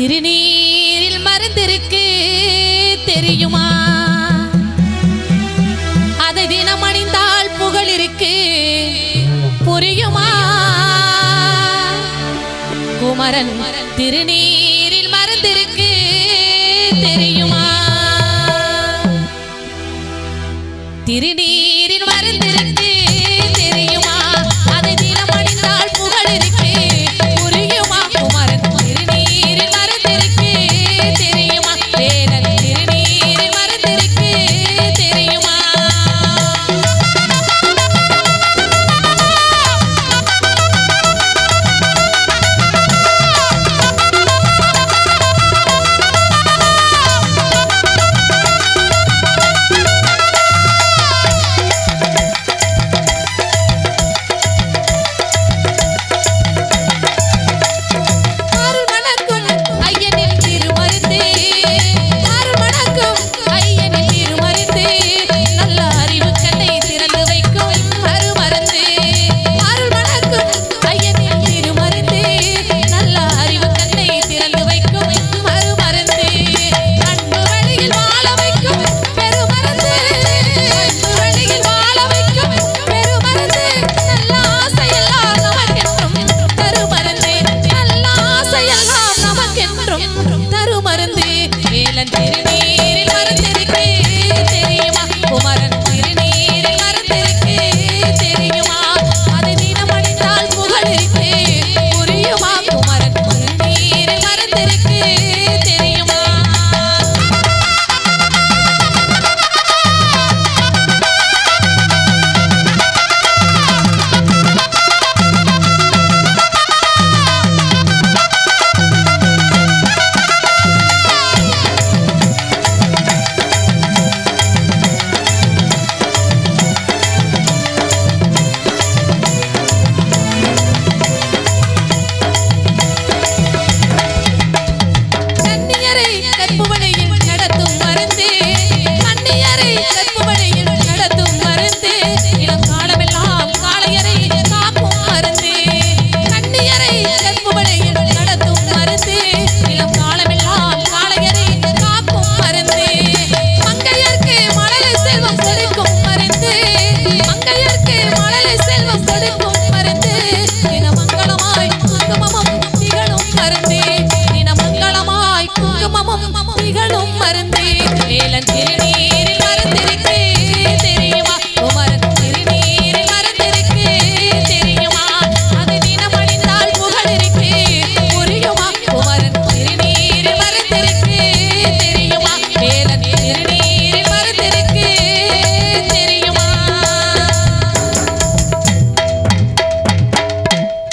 திருநீரில் மருந்திருக்கு தெரியுமா? அதை தினம் அணிந்தால் புகழ் இருக்கு புரியுமா? குமரன் திருநீரில் மருந்திருக்கு தெரியுமா? திருநீர் Say I'm not